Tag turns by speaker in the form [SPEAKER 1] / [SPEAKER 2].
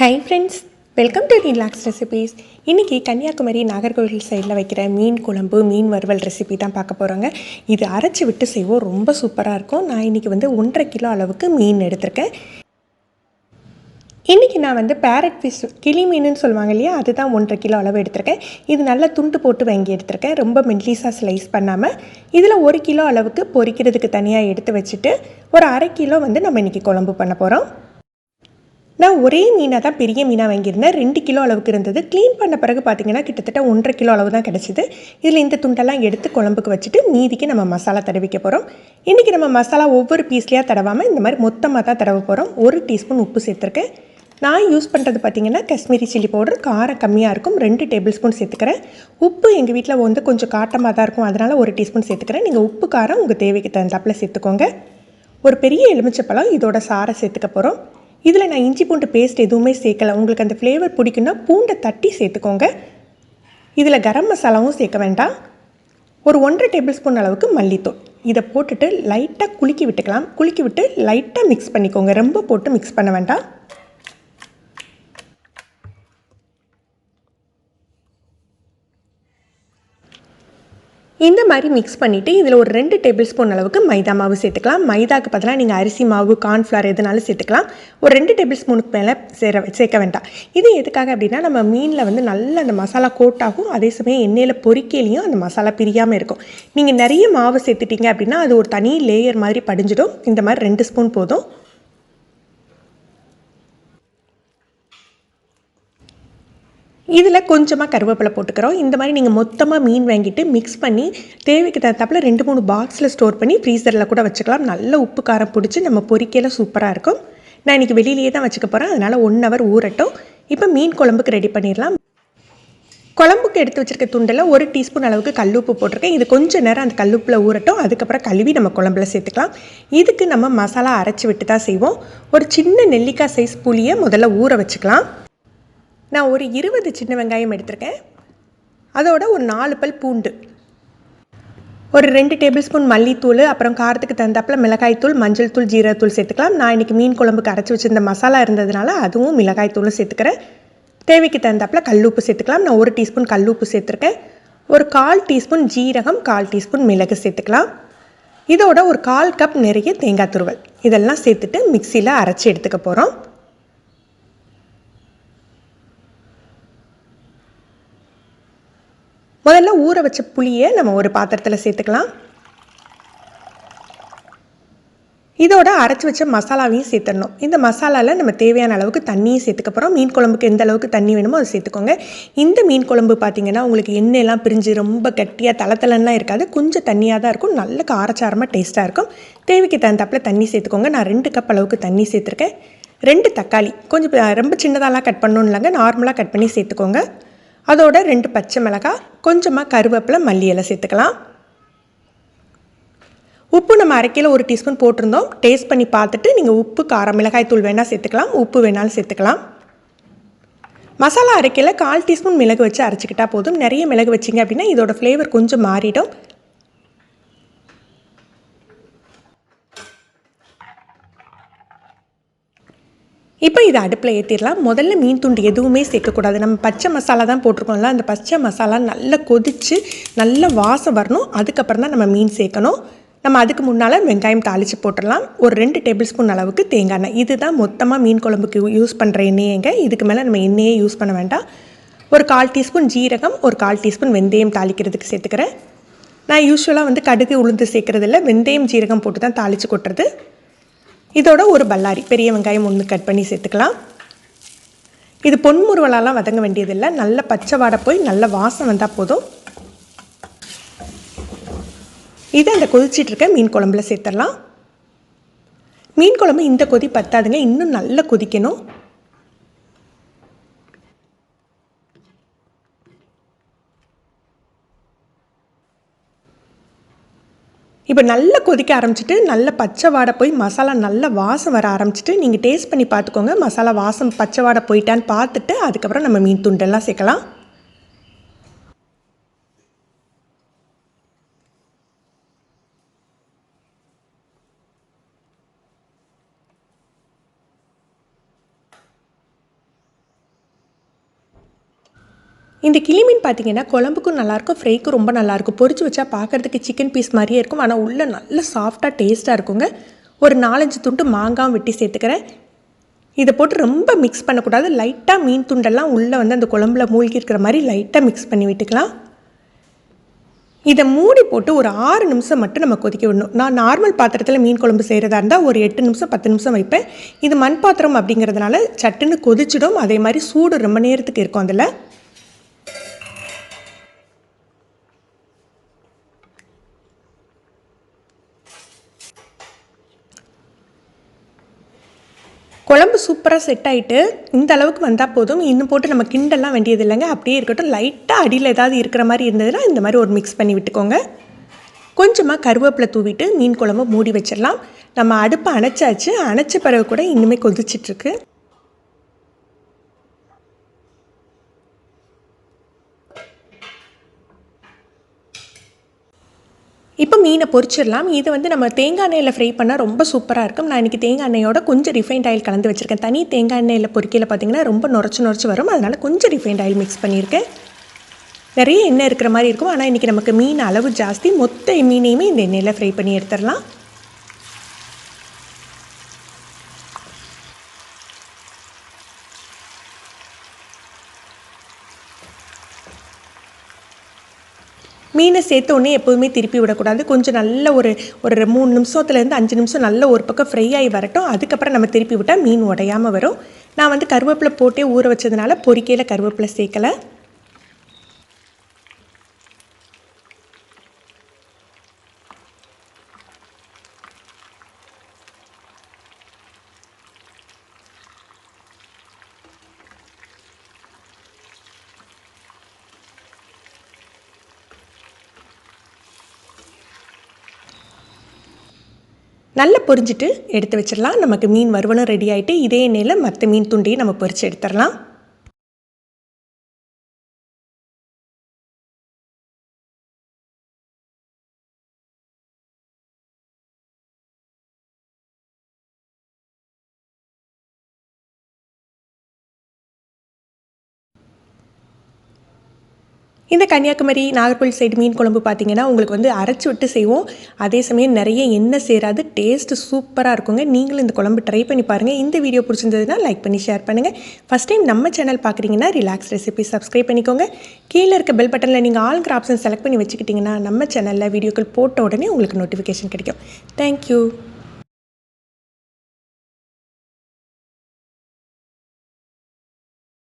[SPEAKER 1] Hi friends welcome to relax recipes இன்றைக்கி கன்னியாகுமரி நாகர்கோவில் சைடில் வைக்கிற மீன் குழம்பு மீன் வறுவல் ரெசிபி தான் பார்க்க போகிறோங்க இது அரைச்சி விட்டு செய்வோம் ரொம்ப சூப்பராக இருக்கும். நான் இன்றைக்கி வந்து ஒன்றரை கிலோ அளவுக்கு மீன் எடுத்திருக்கேன். இன்றைக்கி நான் வந்து பேரட் ஃபிஷ் கிளி மீனுன்னு சொல்லுவாங்க இல்லையா அதுதான் ஒன்றரை கிலோ அளவு எடுத்திருக்கேன். இது நல்லா துண்டு போட்டு வாங்கி எடுத்திருக்கேன் ரொம்ப மெல்லிஸாக ஸ்லைஸ் பண்ணாமல் இதில் ஒரு கிலோ அளவுக்கு பொரிக்கிறதுக்கு தனியாக எடுத்து வச்சுட்டு ஒரு அரை கிலோ வந்து நம்ம இன்றைக்கி குழம்பு பண்ண போகிறோம் நான் ஒரே மீனாக தான் பெரிய மீனாக வாங்கியிருந்தேன். ரெண்டு கிலோ அளவுக்கு இருந்தது. க்ளீன் பண்ண பிறகு பார்த்தீங்கன்னா கிட்டத்தட்ட ஒன்றரை கிலோ அளவு தான் கிடச்சிது. இதில் இந்த துண்டெல்லாம் எடுத்து குழம்புக்கு வச்சுட்டு மீதிக்கு நம்ம மசாலா தடவிக்க போகிறோம் இன்றைக்கி நம்ம மசாலா ஒவ்வொரு பீஸ்லேயாக தடவாமல் இந்த மாதிரி மொத்தமாக தான் தடவ போகிறோம் ஒரு டீஸ்பூன் உப்பு சேர்த்துருக்கேன். நான் யூஸ் பண்ணுறது பார்த்தீங்கன்னா காஷ்மீரி சில்லி பவுடர் காரம் கம்மியாக இருக்கும். ரெண்டு டேபிள் ஸ்பூன் சேர்த்துக்கிறேன். உப்பு எங்கள் வீட்டில் வந்து கொஞ்சம் காட்டமாக தான் இருக்கும். அதனால் ஒரு டீஸ்பூன் சேர்த்துக்கிறேன். நீங்கள் உப்பு காரம் உங்கள் தேவைக்கு தகுந்தாப்பில் சேர்த்துக்கோங்க. ஒரு பெரிய எலுமிச்சப்பழம் இதோட சாரை சேர்த்துக்க போகிறோம் இதில் நான் இஞ்சி பூண்டு பேஸ்ட் எதுவுமே சேர்க்கல. உங்களுக்கு அந்த ஃப்ளேவர் பிடிக்குன்னா பூண்டை தட்டி சேர்த்துக்கோங்க. இதில் கரம் மசாலாவும் சேர்க்க வேண்டாம். ஒரு ஒன்றரை டேபிள் ஸ்பூன் அளவுக்கு மல்லித்தூள். இதை போட்டுட்டு லைட்டாக குலுக்கி விட்டுக்கலாம். குலுக்கி விட்டு லைட்டாக மிக்ஸ் பண்ணிக்கோங்க. ரொம்ப போட்டு மிக்ஸ் பண்ண வேண்டாம். இந்த மாதிரி மிக்ஸ் பண்ணிவிட்டு இதில் ஒரு ரெண்டு டேபிள் ஸ்பூன் அளவுக்கு மைதா மாவு சேர்த்துக்கலாம். மைதாக்கு பதிலாக நீங்கள் அரிசி மாவு கார்ன்ஃப்ளவர் எதுனாலும் சேர்த்துக்கலாம். ஒரு ரெண்டு டேபிள் ஸ்பூனுக்கு மேலே சேர சேர்க்க வேண்டாம். இது எதுக்காக அப்படின்னா நம்ம மீனில் வந்து நல்ல அந்த மசாலா கோட் ஆகும் அதே சமயம் எண்ணெயில் பொரிக்கையிலையும் அந்த மசாலா பிரியாமல் இருக்கும். நீங்கள் நிறைய மாவு சேர்த்துட்டீங்க அப்படின்னா அது ஒரு தனி லேயர் மாதிரி படிஞ்சிடும். இந்த மாதிரி ரெண்டு ஸ்பூன் போதும். இதில் கொஞ்சமாக கருவேப்பிலை போட்டுக்கிறோம். இந்த மாதிரி நீங்கள் மொத்தமாக மீன் வாங்கிட்டு மிக்ஸ் பண்ணி தேவைக்கு தகுந்தாப்பில் ரெண்டு மூணு பாக்ஸில் ஸ்டோர் பண்ணி ஃப்ரீசரில் கூட வச்சுக்கலாம். நல்ல உப்பு காரம் பிடிச்சி நம்ம பொரிக்கையில் சூப்பராக இருக்கும். நான் இன்றைக்கி வெளியிலேயே தான் வச்சுக்க போகிறேன் அதனால் ஒன் ஹவர் ஊறட்டும். இப்போ மீன் குழம்புக்கு ரெடி பண்ணிடலாம். குழம்புக்கு எடுத்து வச்சுருக்க துண்டில் ஒரு டீஸ்பூன் அளவுக்கு கல்லுப்பு போட்டிருக்கேன். இது கொஞ்சம் நேரம் அந்த கல்லுப்பில் ஊறட்டும். அதுக்கப்புறம் கழுவி நம்ம குழம்புல சேர்த்துக்கலாம். இதுக்கு நம்ம மசாலா அரைச்சி விட்டு தான் செய்வோம். ஒரு சின்ன நெல்லிக்காய் சைஸ் புளியை முதல்ல ஊற வச்சுக்கலாம். நான் ஒரு இருபது சின்ன வெங்காயம் எடுத்திருக்கேன். அதோட ஒரு நாலு பல் பூண்டு. ஒரு ரெண்டு டேபிள் ஸ்பூன் மல்லித்தூள் அப்புறம் காரத்துக்கு தகுந்தாப்பில் மிளகாய்த்தூள் மஞ்சள் தூள் ஜீரகத்தூள் சேர்த்துக்கலாம். நான் இன்றைக்கி மீன் குழம்புக்கு அரைச்சி வச்சிருந்த மசாலா இருந்ததுனால அதுவும் மிளகாய்த்தூளும் சேர்த்துக்கிறேன். தேவைக்கு தகுந்தாப்பில் கல்லுப்பு சேர்த்துக்கலாம். நான் ஒரு டீஸ்பூன் கல்லுப்பு சேர்த்துருக்கேன். ஒரு கால் டீஸ்பூன் ஜீரகம் கால் டீஸ்பூன் மிளகு சேர்த்துக்கலாம். இதோட ஒரு கால் கப் நிறைய தேங்காய் துருவல். இதெல்லாம் சேர்த்துட்டு மிக்சியில் அரைச்சி எடுத்துக்க போகிறோம் முதல்ல ஊற வச்ச புளியை நம்ம ஒரு பாத்திரத்தில் சேர்த்துக்கலாம். இதோட அரைச்சி வச்ச மசாலாவையும் சேர்த்துடணும். இந்த மசாலாவில் நம்ம தேவையான அளவுக்கு தண்ணியும் சேர்த்துக்க போகிறோம் மீன் குழம்புக்கு எந்த அளவுக்கு தண்ணி வேணுமோ அதை சேர்த்துக்கோங்க. இந்த மீன் குழம்பு பார்த்திங்கன்னா உங்களுக்கு எண்ணெயெல்லாம் பிரிஞ்சு ரொம்ப கட்டியாக தளத்தலன்லாம் இருக்காது. கொஞ்சம் தண்ணியாக தான் இருக்கும். நல்ல காரச்சாரமாக டேஸ்ட்டாக இருக்கும். தேவைக்கு தகுந்தாப்பில் தண்ணி சேர்த்துக்கோங்க. நான் ரெண்டு கப் அளவுக்கு தண்ணி சேர்த்துருக்கேன். ரெண்டு தக்காளி. கொஞ்சம் ரொம்ப சின்னதாலாம் கட் பண்ணணும் இல்லைங்க. நார்மலாக கட் பண்ணி சேர்த்துக்கோங்க. அதோட ரெண்டு பச்சை மிளகாய் கொஞ்சமாக கருவேப்பிலை மல்லி இலை சேர்த்துக்கலாம். உப்பு நம்ம அரைக்கையில் ஒரு டீஸ்பூன் போட்டிருந்தோம். டேஸ்ட் பண்ணி பார்த்துட்டு நீங்கள் உப்பு காரம் மிளகாய் தூள் வேணால் சேர்த்துக்கலாம். உப்பு வேணாலும் சேர்த்துக்கலாம். மசாலா அரைக்கையில் கால் டீஸ்பூன் மிளகு வச்சு அரைச்சிக்கிட்டா போதும். நிறைய மிளகு வச்சிங்க அப்படின்னா இதோட ஃப்ளேவர் கொஞ்சம் மாறிடும். இப்போ இதை அடுப்பில் ஏற்றிடலாம் முதல்ல மீன் துண்டு எதுவுமே சேர்க்கக்கூடாது. நம்ம பச்சை மசாலா தான் போட்டிருக்கோம்ல அந்த பச்சை மசாலா நல்லா கொதித்து நல்ல வாசம் வரணும். அதுக்கப்புறம் தான் நம்ம மீன் சேர்க்கணும். நம்ம அதுக்கு முன்னால் வெங்காயம் தாளித்து போட்டுடலாம். ஒரு ரெண்டு டேபிள் ஸ்பூன் அளவுக்கு தேங்காய் எண்ணெய். இதுதான் மொத்தமாக மீன் குழம்புக்கு யூஸ் பண்ணுற எண்ணெயங்க. இதுக்கு மேலே நம்ம எண்ணெயே யூஸ் பண்ண வேண்டாம். ஒரு கால் டீஸ்பூன் ஜீரகம் ஒரு கால் டீஸ்பூன் வெந்தயம் தாளிக்கிறதுக்கு சேர்த்துக்கிறேன். நான் யூஸ்வலாக வந்து கடுகு உளுந்து சேர்க்குறதில்ல. வெந்தயம் ஜீரகம் போட்டு தான் தாளித்து கொட்டுறது. இதோட ஒரு பல்லாரி. பெரிய வெங்காயம் ஒன்று கட் பண்ணி சேர்த்துக்கலாம். இது பொன்முருவலாலாம் வதங்க வேண்டியதில்லை. நல்ல பச்சை வாடை போய் நல்ல வாசம் வந்தால் போதும். இதை அந்த கொதிச்சிட்ருக்க மீன் குழம்புல சேர்த்துடலாம். மீன் குழம்பு இந்த கொதி பத்தாதுங்க. இன்னும் நல்லா கொதிக்கணும். இப்போ நல்லா கொதிக்க ஆரம்பிச்சிட்டு நல்ல பச்சை வாடை போய் மசாலா நல்ல வாசம் வர ஆரம்பிச்சிட்டு நீங்கள் டேஸ்ட் பண்ணி பார்த்துக்கோங்க. மசாலா வாசம் பச்சை வாடை போயிட்டான்னு பார்த்துட்டு அதுக்கப்புறம் நம்ம மீன் துண்டெல்லாம் சேர்க்கலாம். இந்த கிளி மீன் பார்த்தீங்கன்னா குழம்புக்கும் நல்லாயிருக்கும் ஃப்ரைக்கும் ரொம்ப நல்லாயிருக்கும். பொறிச்சு வச்சா பார்க்குறதுக்கு சிக்கன் பீஸ் மாதிரியே இருக்கும். ஆனால் உள்ளே நல்ல சாஃப்டாக டேஸ்ட்டாக இருக்குங்க. ஒரு நாலஞ்சு துண்டு மாங்காவும் வெட்டி சேர்த்துக்கிறேன். இதை போட்டு ரொம்ப மிக்ஸ் பண்ணக்கூடாது. லைட்டாக மீன் துண்டெல்லாம் உள்ளே வந்து அந்த குழம்புல மூழ்கி இருக்கிற மாதிரி லைட்டாக மிக்ஸ் பண்ணி விட்டுக்கலாம். இதை மூடி போட்டு ஒரு ஆறு நிமிஷம் மட்டும் நம்ம கொதிக்க விடணும். நான் நார்மல் பாத்திரத்தில் மீன் குழம்பு செய்கிறதா இருந்தால் ஒரு எட்டு நிமிஷம் பத்து நிமிஷம் வைப்பேன். இது மண் பாத்திரம் அப்படிங்கிறதுனால சட்டுன்னு கொதிச்சிடும். அதே மாதிரி சூடு ரொம்ப நேரத்துக்கு இருக்கும் அதில். குழம்பு சூப்பராக செட் ஆகிட்டு இந்த அளவுக்கு வந்தால் போதும். இன்னும் போட்டு நம்ம கிண்டெல்லாம் வேண்டியது இல்லைங்க. அப்படியே இருக்கட்டும். லைட்டாக அடியில் ஏதாவது இருக்கிற மாதிரி இருந்ததுன்னா இந்த மாதிரி ஒரு மிக்ஸ் பண்ணி விட்டுக்கோங்க. கொஞ்சமாக கருவேப்பிலை தூவிட்டு மீன் குழம்பு மூடி வச்சிடலாம். நம்ம அடுப்பை அணைச்சாச்சு. அணைச்ச பிறகு கூட இன்னுமே கொதிச்சிட்ருக்கு இப்போ மீனை பொரிச்சிடலாம். இது வந்து நம்ம தேங்காய் எண்ணெயில் ஃப்ரை பண்ணால் ரொம்ப சூப்பராக இருக்கும். நான் இன்றைக்கி தேங்காய் எண்ணெயோட கொஞ்சம் ரிஃபைண்ட் ஆயில் கலந்து வச்சுருக்கேன். தனி தேங்காய் எண்ணெயில் பொரிக்கையில் பார்த்தீங்கன்னா ரொம்ப நுரைச்சி நுரைச்சி வரும். அதனால் கொஞ்சம் ரிஃபைண்ட் ஆயில் மிக்ஸ் பண்ணியிருக்கேன். நிறைய எண்ணெய் இருக்கிற மாதிரி இருக்கும். ஆனால் இன்றைக்கி நமக்கு மீன் அளவு ஜாஸ்தி. மொத்த மீனையுமே இந்த எண்ணெயில் ஃப்ரை பண்ணி எடுத்துடலாம். மீனை சேர்த்த உடனே எப்போதுமே திருப்பி விடக்கூடாது. கொஞ்சம் நல்ல ஒரு ஒரு மூணு நிமிஷத்துலேருந்து அஞ்சு நிமிஷம் நல்ல ஒரு பக்கம் ஃப்ரை ஆகி வரட்டும். அதுக்கப்புறம் நம்ம திருப்பி விட்டால் மீன் உடையாமல் வரும். நான் வந்து கருவேப்பிலை போட்டே ஊற வச்சதுனால பொறிக்கையில் கருவேப்பிலை சேர்க்கலை. நல்லா பொரிஞ்சிட்டு எடுத்து வச்சிடலாம். நமக்கு மீன் வறுவலும் ரெடி ஆகிட்டு இதே எண்ணெயில் மற்ற மீன் துண்டையும் நம்ம பொரித்து எடுத்துடலாம். இந்த கன்னியாகுமரி நாகர்கோவில் சைடு மீன் குழம்பு பார்த்தீங்கன்னா உங்களுக்கு வந்து அரைச்சி விட்டு செய்வோம். அதே சமயம் நிறைய எண்ணெய் சேராது டேஸ்ட்டு சூப்பராக இருக்குங்க. நீங்களும் இந்த குழம்பு ட்ரை பண்ணி பாருங்கள் இந்த வீடியோ பிடிச்சிருந்ததுன்னா லைக் பண்ணி ஷேர் பண்ணுங்கள் ஃபஸ்ட் டைம் நம்ம சேனல் பார்க்குறீங்கன்னா ரிலாக்ஸ் ரெசிபி சப்ஸ்கிரைப் பண்ணிக்கோங்க. கீழே இருக்க பெல் பட்டனில் நீங்கள் ஆளுங்கிற ஆப்ஷன் செலக்ட் பண்ணி வச்சுக்கிட்டிங்கன்னா நம்ம சேனலில் வீடியோக்கள் போட்ட உடனே உங்களுக்கு நோட்டிஃபிகேஷன் கிடைக்கும். தேங்க்யூ